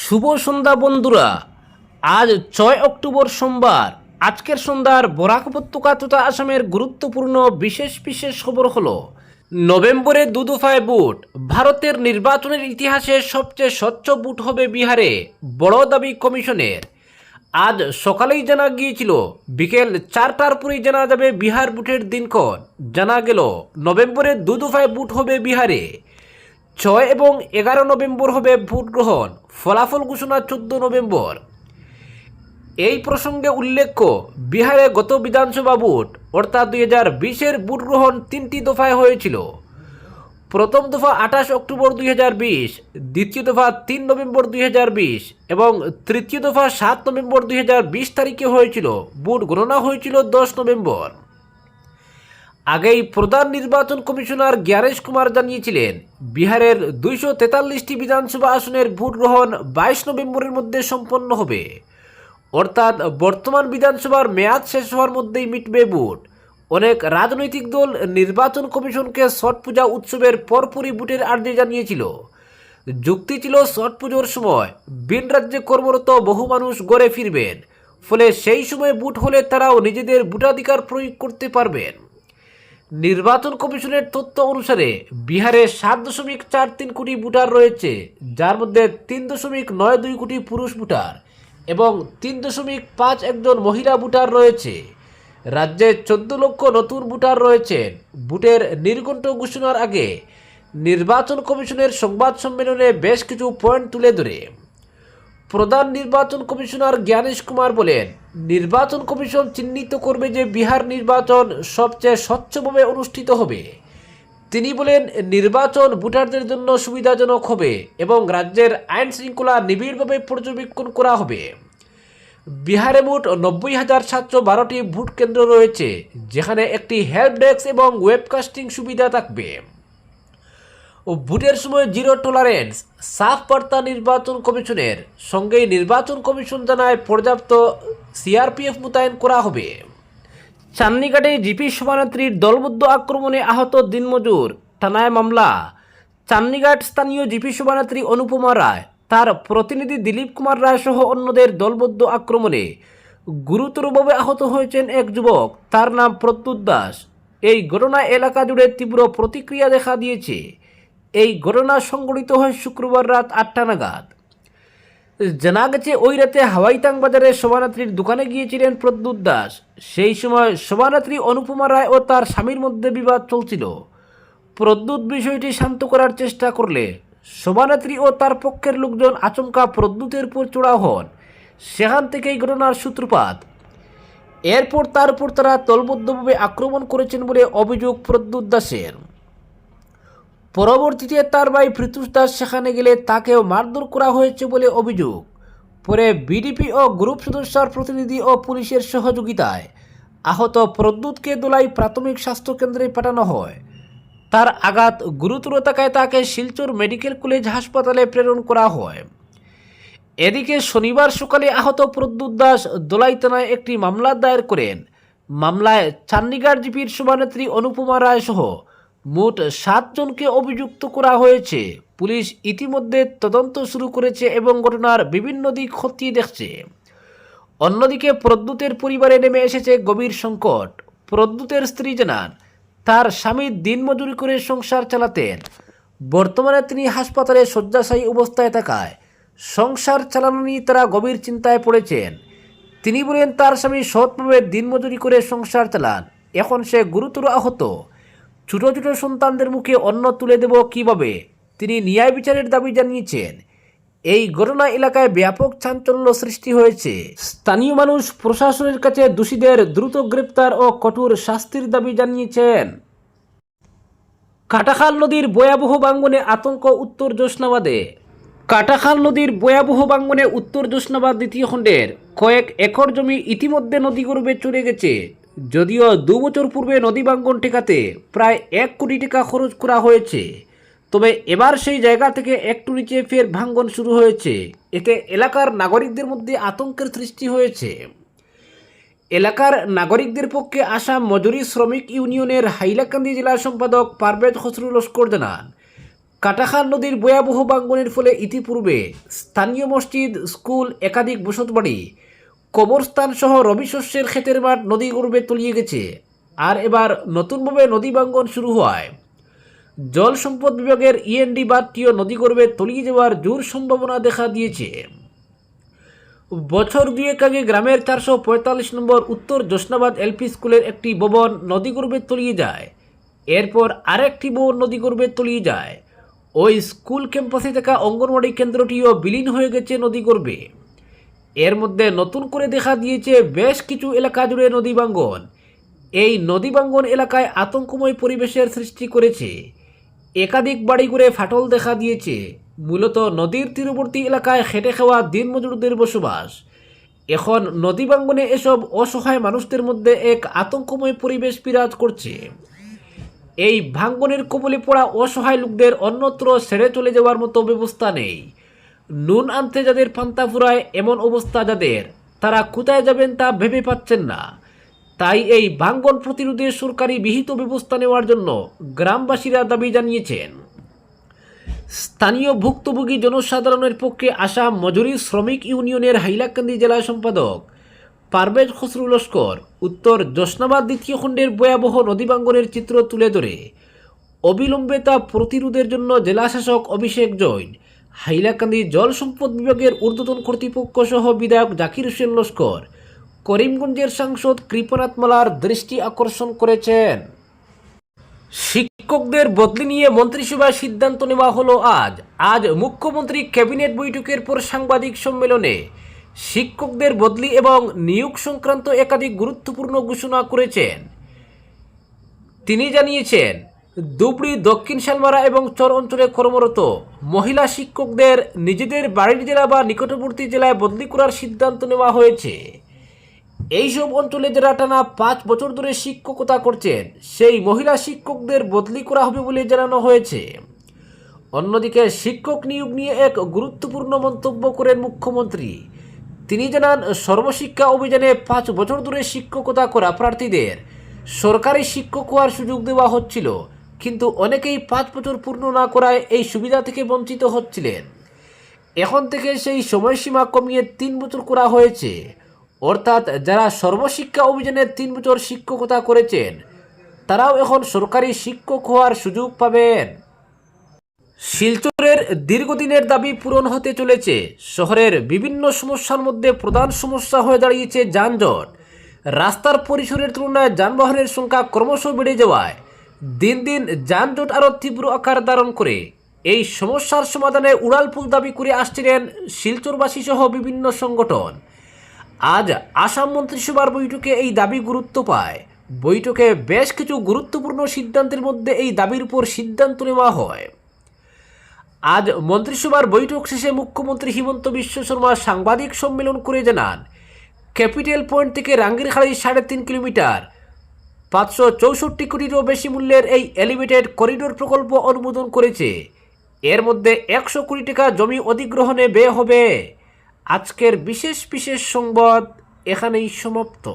শুভ সন্ধ্যা বন্ধুরা। আজ ছয় অক্টোবর সোমবার। আজকের সন্ধ্যার বরাক উপত্যকা তথা আসামের গুরুত্বপূর্ণ বিশেষ বিশেষ খবর হলো, নভেম্বরে দু দফায় বুট, ভারতের নির্বাচনের ইতিহাসে সবচেয়ে স্বচ্ছ বুট হবে বিহারে, বড় দাবি কমিশনের। আজ সকালেই জানা গিয়েছিল, বিকেল চারটার পরেই জানা যাবে বিহার বুটের দিনক্ষণ। জানা গেল, নভেম্বরে দু দফায় বুট হবে বিহারে। ছয় এবং এগারো নভেম্বর হবে ভোট গ্রহণ, ফলাফল ঘোষণা চোদ্দ নভেম্বর। এই প্রসঙ্গে উল্লেখ্য, বিহারে গত বিধানসভা ভোট, অর্থাৎ দুই হাজার বিশের ভোট গ্রহণ তিনটি দফায় হয়েছিল। প্রথম দফা আঠাশ অক্টোবর দুই হাজার বিশ, দ্বিতীয় দফা তিন নভেম্বর দুই হাজার বিশ এবং তৃতীয় দফা সাত নভেম্বর দুই হাজার বিশ তারিখে হয়েছিল। ভোট গণনা হয়েছিল দশ নভেম্বর। আগেই প্রধান নির্বাচন কমিশনার জ্ঞানেশ কুমার জানিয়েছিলেন, বিহারের দুইশো তেতাল্লিশটি বিধানসভা আসনের ভোট গ্রহণ বাইশ নভেম্বরের মধ্যে সম্পন্ন হবে। অর্থাৎ বর্তমান বিধানসভার মেয়াদ শেষ হওয়ার মধ্যেই মিটবে ভোট। অনেক রাজনৈতিক দল নির্বাচন কমিশনকে ছট পূজা উৎসবের পরপরই ভোটের আর্জি জানিয়েছিল। যুক্তি ছিল ছট পুজোর সময় ভিন রাজ্যে কর্মরত বহু মানুষ গড়ে ফিরবেন, ফলে সেই সময় বুট হলে তারাও নিজেদের ভোটাধিকার প্রয়োগ করতে পারবেন। নির্বাচন কমিশনের তথ্য অনুসারে বিহারে সাত দশমিক চার তিন কোটি ভোটার রয়েছে, যার মধ্যে তিন দশমিক নয় দুই কোটি পুরুষ ভোটার এবং তিন দশমিক পাঁচ একজন মহিলা ভোটার রয়েছে। রাজ্যে চোদ্দ লক্ষ নতুন ভোটার রয়েছেন। ভোটের নির্ঘণ্ট ঘোষণার আগে নির্বাচন কমিশনের সংবাদ সম্মেলনে বেশ কিছু পয়েন্ট তুলে ধরে। প্রধান নির্বাচন কমিশনার জ্ঞানেশ কুমার বলেন, নির্বাচন কমিশন চিহ্নিত করবে যে বিহার নির্বাচন সবচেয়ে স্বচ্ছভাবে অনুষ্ঠিত হবে। তিনি বলেন, নির্বাচন ভোটারদের জন্য সুবিধাজনক হবে এবং রাজ্যের আইন শৃঙ্খলা নিবিড়ভাবে পর্যবেক্ষণ করা হবে। বিহারে মোট নব্বই হাজার সাতশো বারোটি ভোট কেন্দ্র রয়েছে, যেখানে একটি হেল্প ডেস্ক এবং ওয়েবকাস্টিং সুবিধা থাকবে। ও ভোটের সময় জিরো টলারেন্স সাফ বার্তা নির্বাচন কমিশনের। সঙ্গেই নির্বাচন কমিশন জানায় পর্যাপ্ত সিআরপিএফ মোতায়েন করা হবে। চান্নিঘাটে জিপি সভানেত্রীর দলবদ্ধ আক্রমণে আহত দিনমজুর, থানায় মামলা। চান্নিঘাট স্থানীয় জিপি সভানেত্রী অনুপমা রায়, তার প্রতিনিধি দিলীপ কুমার রায় সহ অন্যদের দলবদ্ধ আক্রমণে গুরুতরভাবে আহত হয়েছেন এক যুবক, তার নাম প্রত্যুৎ দাস। এই ঘটনায় এলাকা জুড়ে তীব্র প্রতিক্রিয়া দেখা দিয়েছে। এই ঘটনা সংঘটিত হয় শুক্রবার রাত আটটা নাগাদ। জানা গেছে ওই রাতে হাওয়াইতাং বাজারে শোভানাত্রীর দোকানে গিয়েছিলেন প্রদ্যুৎ দাস। সেই সময় শোভানাত্রী অনুপমা রায় ও তার স্বামীর মধ্যে বিবাদ চলছিল। প্রদ্যুৎ বিষয়টি শান্ত করার চেষ্টা করলে শোভানাত্রী ও তার পক্ষের লোকজন আচমকা প্রদ্যুতের উপর চড়াও হন। সেখান থেকেই ঘটনার সূত্রপাত। এরপর তার উপর তারা দলবদ্ধভাবে আক্রমণ করেছেন বলে অভিযোগ প্রদ্যুৎ দাসের। পরবর্তীতে তার ভাই পৃথুষ দাস সেখানে গেলে তাকেও মারধর করা হয়েছে বলে অভিযোগ। পরে বিডিপি ও গ্রুপ সদস্যর প্রতিনিধি ও পুলিশের সহযোগিতায় আহত প্রদ্যুৎকে দোলাই প্রাথমিক স্বাস্থ্যকেন্দ্রে পাঠানো হয়। তার আঘাত গুরুতর থাকায় তাকে শিলচর মেডিকেল কলেজ হাসপাতালে প্রেরণ করা হয়। এদিকে শনিবার সকালে আহত প্রদ্যুৎ দাস দোলাই থানায় একটি মামলা দায়ের করেন। মামলায় চান্ডিগড় জিপির সভানেত্রী অনুপমা রায় সহ মোট সাতজনকে অভিযুক্ত করা হয়েছে। পুলিশ ইতিমধ্যে তদন্ত শুরু করেছে এবং ঘটনার বিভিন্ন দিক খতিয়ে দেখছে। অন্যদিকে প্রদ্যুতের পরিবারে নেমে এসেছে গভীর সংকট। প্রদ্যুতের স্ত্রী জানান, তার স্বামী দিনমজুরি করে সংসার চালাতেন। বর্তমানে তিনি হাসপাতালে শয্যাশায়ী অবস্থায় থাকায় সংসার চালানো নিয়ে তারা গভীর চিন্তায় পড়েছেন। তিনি বলেন, তার স্বামী সৎভাবে দিনমজুরি করে সংসার চালান। এখন সে গুরুতর আহত। ছোট ছোট সন্তানদের মুখে অন্ন তুলে দেব কীভাবে? তিনি ন্যায় বিচারের দাবি জানিয়েছেন। এই ঘটনা এলাকায় ব্যাপক চাঞ্চল্য সৃষ্টি হয়েছে। স্থানীয় মানুষ প্রশাসনের কাছে দোষীদের দ্রুত গ্রেপ্তার ও কঠোর শাস্তির দাবি জানিয়েছেন। কাটাখাল নদীর ভয়াবহ বাঙ্গনে আতঙ্ক উত্তর জোসনাবাদে কাটাখাল নদীর ভয়াবহ বাঙ্গনে উত্তর জোসনাবাদ দ্বিতীয় খণ্ডের কয়েক একর জমি ইতিমধ্যে নদী গর্ভে চলে গেছে। যদিও দু বছর পূর্বে নদী বাঙ্গন ঠেকাতে প্রায় এক কোটি টাকা খরচ করা হয়েছে, তবে এবার সেই জায়গা থেকে একটু নিচে ফের ভাঙ্গন শুরু হয়েছে। এতে এলাকার নাগরিকদের মধ্যে আতঙ্কের সৃষ্টি হয়েছে। এলাকার নাগরিকদের পক্ষে আসা মজুরি শ্রমিক ইউনিয়নের হাইলাকান্দি জেলা সম্পাদক পারভেজ খসরু লস্কর জানান কাটাখান নদীর ভয়াবহ বাঙ্গনের ফলে ইতিপূর্বে স্থানীয় মসজিদ, স্কুল, একাধিক বসতবাড়ি কবরস্থান সহ রবি শস্যের ক্ষেতের মাঠ নদী গর্ভে তলিয়ে গেছে। আর এবার নতুনভাবে নদী বাঙ্গন শুরু হওয়ায় জল সম্পদ বিভাগের ইএনডি বাঁধটিও নদীগর্ভে তলিয়ে যাওয়ার জোর সম্ভাবনা দেখা দিয়েছে। বছর দুয়েক আগে গ্রামের চারশো পঁয়তাল্লিশ নম্বর উত্তর জোসনাবাদ এলপি স্কুলের একটি ভবন নদীগর্ভে তলিয়ে যায়। এরপর আরেকটি ভবন নদীগর্ভে তলিয়ে যায়। ওই স্কুল ক্যাম্পাসে থাকা অঙ্গনওয়াড়ি কেন্দ্রটিও বিলীন হয়ে গেছে নদীগর্ভে এর মধ্যে নতুন করে দেখা দিয়েছে বেশ কিছু এলাকা জুড়ে নদী ভাঙ্গন। এই নদী ভাঙ্গন এলাকায় আতঙ্কময় পরিবেশের সৃষ্টি করেছে। একাধিক বাড়ি করে ফাটল দেখা দিয়েছে। মূলত নদীর তীরবর্তী এলাকায় খেটে খাওয়া দিনমজুরদের বসবাস। এখন নদী ভাঙ্গনে এসব অসহায় মানুষদের মধ্যে এক আতঙ্কময় পরিবেশ বিরাজ করছে। এই ভাঙ্গনের কবলে পড়া অসহায় লোকদের অন্যত্র ছেড়ে চলে যাওয়ার মতো ব্যবস্থা নেই। নুন আনতে যাদের পান্তা ফুরায় এমন অবস্থা যাদের, তারা কোথায় যাবেন তা ভেবে পাচ্ছেন না। তাই এই ভাঙ্গন প্রতিরোধে সরকারি বিহিত ব্যবস্থা নেওয়ার জন্য গ্রামবাসীরা দাবি জানিয়েছেন। স্থানীয় ভুক্তভোগী জনসাধারণের পক্ষে আসা মজুরি শ্রমিক ইউনিয়নের হাইলাকান্দি জেলা সম্পাদক পারভেজ খসরু লস্কর উত্তর জোসনাবাদ দ্বিতীয় খণ্ডের ভয়াবহ নদীবাঙ্গনের চিত্র তুলে ধরে। অবিলম্বে তা প্রতিরোধের জন্য জেলাশাসক অভিষেক জৈন হাইলাকান্দি জল সম্পদ বিভাগের ঊর্ধ্বতন কর্তৃপক্ষ সহ বিধায়ক জাকির হোসেন লস্কর। করিমগঞ্জের সাংসদ কৃপনাথ মালার দৃষ্টি আকর্ষণ করেছেন। শিক্ষকদের বদলি নিয়ে মন্ত্রিসভায় সিদ্ধান্ত নেওয়া হলো আজ। আজ মুখ্যমন্ত্রী ক্যাবিনেট বৈঠকের পর সাংবাদিক সম্মেলনে শিক্ষকদের বদলি এবং নিয়োগ সংক্রান্ত একাধিক গুরুত্বপূর্ণ ঘোষণা করেছেন। তিনি জানিয়েছেন ধুবড়ি, দক্ষিণ শালমারা এবং চর অঞ্চলে কর্মরত মহিলা শিক্ষকদের নিজেদের বাড়ির জেলা বা নিকটবর্তী জেলায় বদলি করার সিদ্ধান্ত নেওয়া হয়েছে। এইসব অঞ্চলে যারা টানা পাঁচ বছর ধরে শিক্ষকতা করছেন, সেই মহিলা শিক্ষকদের বদলি করা হবে বলে জানানো হয়েছে। অন্যদিকে শিক্ষক নিয়োগ নিয়ে এক গুরুত্বপূর্ণ মন্তব্য করেন মুখ্যমন্ত্রী। তিনি জানান, সর্বশিক্ষা অভিযানে পাঁচ বছর ধরে শিক্ষকতা করা প্রার্থীদের সরকারি শিক্ষক হওয়ার সুযোগ দেওয়া হচ্ছিল। কিন্তু অনেকেই পাঁচ বছর পূর্ণ না করায় এই সুবিধা থেকে বঞ্চিত হচ্ছিলেন। এখন থেকে সেই সময়সীমা কমিয়ে তিন বছর করা হয়েছে। অর্থাৎ যারা সর্বশিক্ষা অভিযানে তিন বছর শিক্ষকতা করেছেন, তারাও এখন সরকারি শিক্ষক হওয়ার সুযোগ পাবেন। শিলচরের দীর্ঘদিনের দাবি পূরণ হতে চলেছে। শহরের বিভিন্ন সমস্যার মধ্যে প্রধান সমস্যা হয়ে দাঁড়িয়েছে যানজট। রাস্তার পরিসরের তুলনায় যানবাহনের সংখ্যা ক্রমশ বেড়ে যাওয়ায় দিন দিন যানজট আরও তীব্র আকার ধারণ করে। এই সমস্যার সমাধানে উড়ালপুল দাবি করে আসছিলেন শিলচরবাসী সহ বিভিন্ন সংগঠন। আজ আসাম মন্ত্রিসভার বৈঠকে এই দাবি গুরুত্ব পায়। বৈঠকে বেশ কিছু গুরুত্বপূর্ণ সিদ্ধান্তের মধ্যে এই দাবির উপর সিদ্ধান্ত নেওয়া হয়। আজ মন্ত্রিসভার বৈঠক শেষে মুখ্যমন্ত্রী হিমন্ত বিশ্ব শর্মা সাংবাদিক সম্মেলন করে জানান, ক্যাপিটাল পয়েন্ট থেকে রাঙ্গিরখাড়ি সাড়ে তিন কিলোমিটার পাঁচশো চৌষট্টি কোটিরও বেশি মূল্যের এই এলিভেটেড করিডোর প্রকল্প অনুমোদন করেছে। এর মধ্যে একশো কোটি টাকা জমি অধিগ্রহণে ব্যয় হবে। আজকের বিশেষ বিশেষ সংবাদ এখানেই সমাপ্ত।